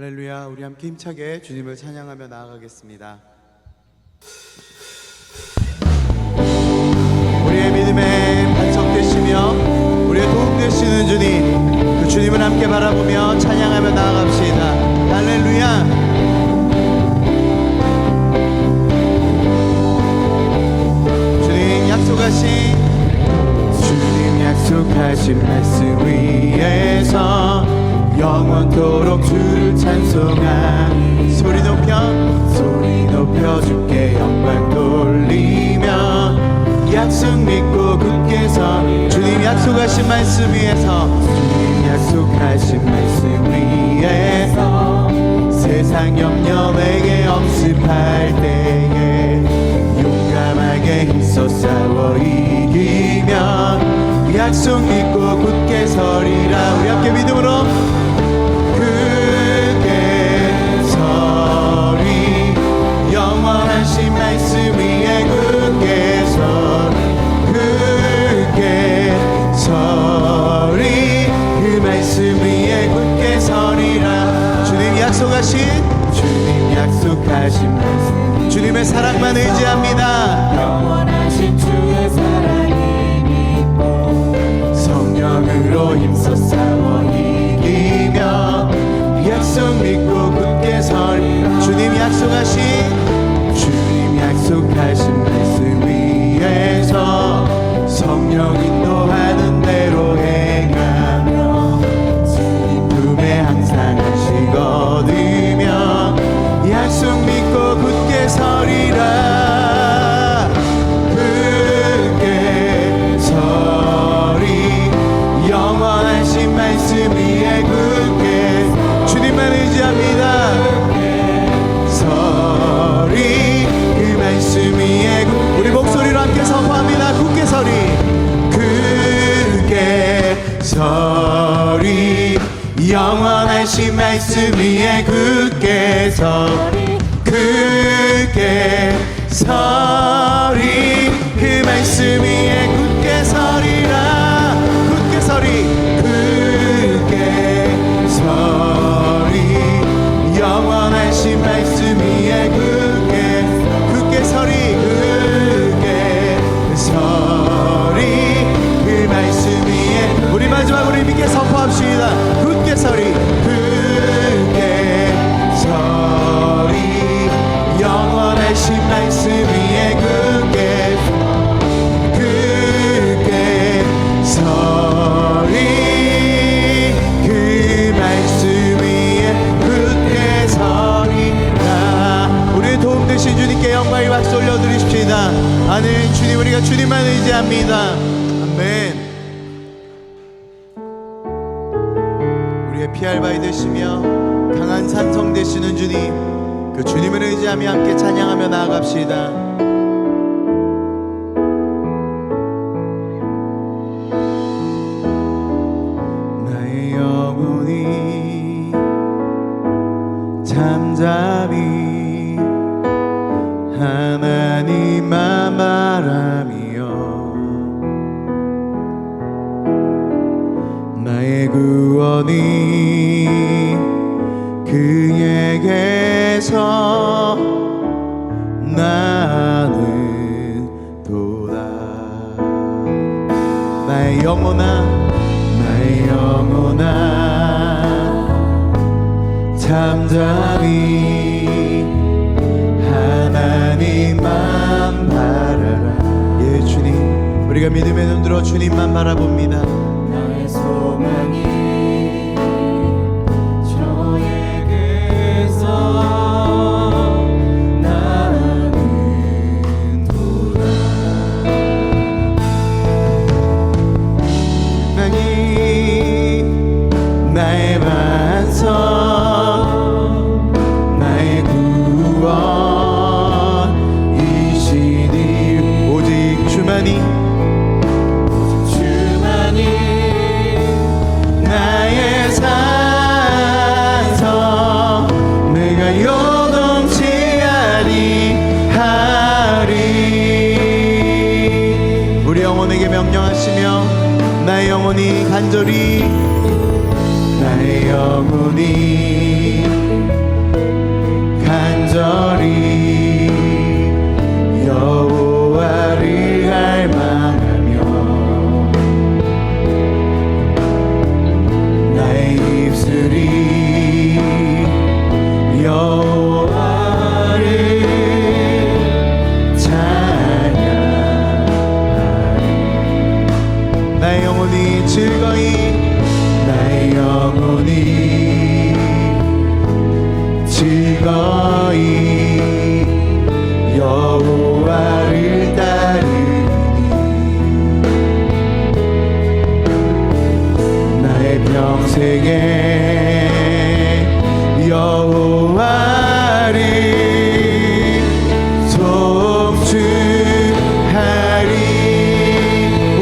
할렐루야, 우리 함께 힘차게 주님을 찬양하며 나아가겠습니다. 우리의 믿음의 반석 되시며 우리의 도움 되시는 주님, 그 주님을 함께 바라보며 찬양하며 나아갑시다. 할렐루야. 주님 약속하신 주님 약속하신 말씀 위에서 영원토록 주를 찬송한 소리 높여 소리 높여 주께 영광 돌리며 약속 믿고 굳게 서 주님 약속하신 말씀 위에서 주님 약속하신 말씀 위에서 세상 염려 내게 엄습할 때 사랑만 의지합 굳게 서리 굳게 서리 그 말씀 위에 굳게 서리라. 굳게 서리 굳게 서리 영원하신 말씀 위에 굳게 굳게 서리 굳게 서리 그 말씀 위에 우리 마지막으로 믿게 선포합시다. 굳게 서리 굳게 하늘 주님 우리가 주님만 의지합니다. 아멘. 우리의 피할 바위 되시며 강한 산성 되시는 주님 그 주님을 의지하며 함께 찬양하며 나아갑시다. 잠잠히 하 구원이 그에게서 나는 도다 나의 영혼아 나의 영혼아 잠잠히 하나님만 바라라. 예 주님 우리가 믿음의 눈 들어 주님만 바라봅니다 나의 영혼이 간절히 나의 영혼이 간절히 여호와를 갈망하며 나의 입술이 여 평생에 여호와를 송축하리.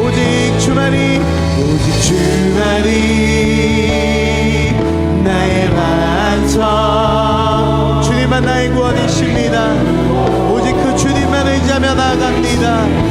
오직 주만이 오직 주만이 나의 만성 주님만 나의 구원이십니다. 오직 그 주님만 의지하며 나아갑니다.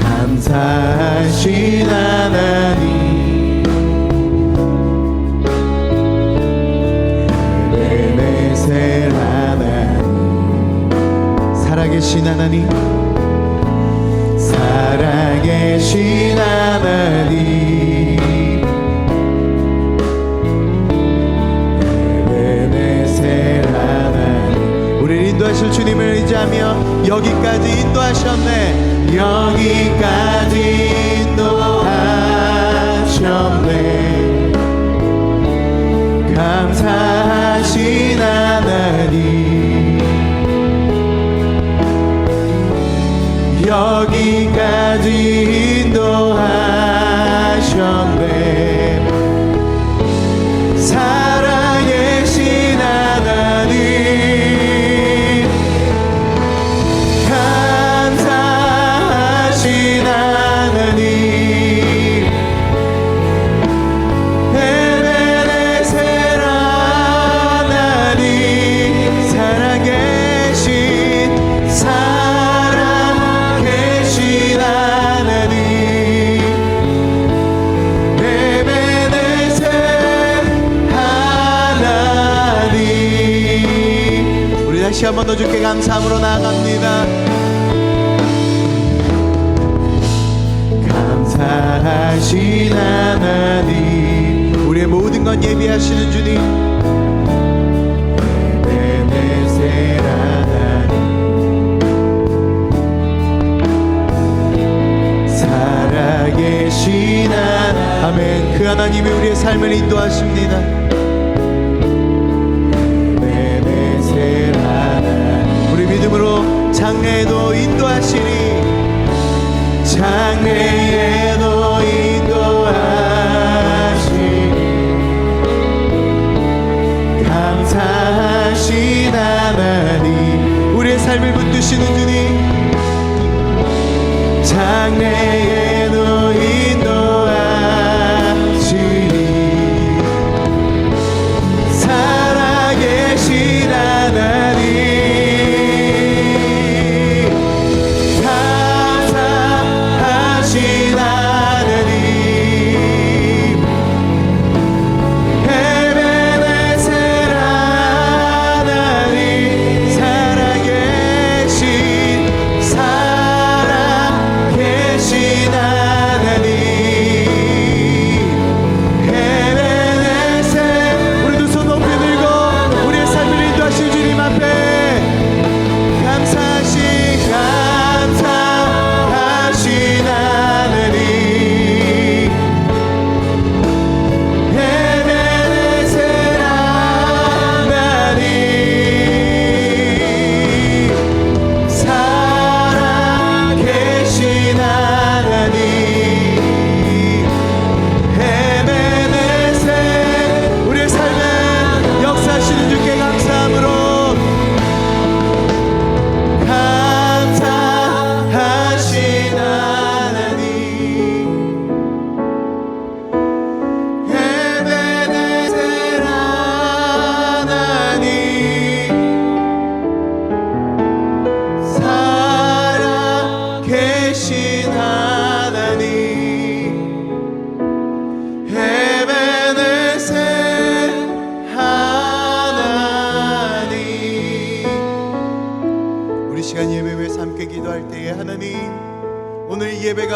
감사하신 하나님. 내내셀 하나님. 살아계신 하나님. 살아계신 하나님. 인도하실 주님을 의지하며 여기까지 인도하셨네. 여기까지 인도하셨네. 감사하신 하나님. 여기까지 인도하셨네. 감사함으로 나갑니다. 감사하신 하나님, 우리의 모든 것 예비하시는 주님. 살아계신 하나님, 아멘. 그 하나님이 우리의 삶을 인도하십니다. 삶을 붙드시는 주님 장래의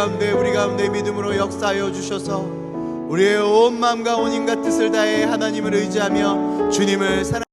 가운데 우리 가운데 믿음으로 역사하여 주셔서 우리의 온 마음과 온 힘과 뜻을 다해 하나님을 의지하며 주님을 사랑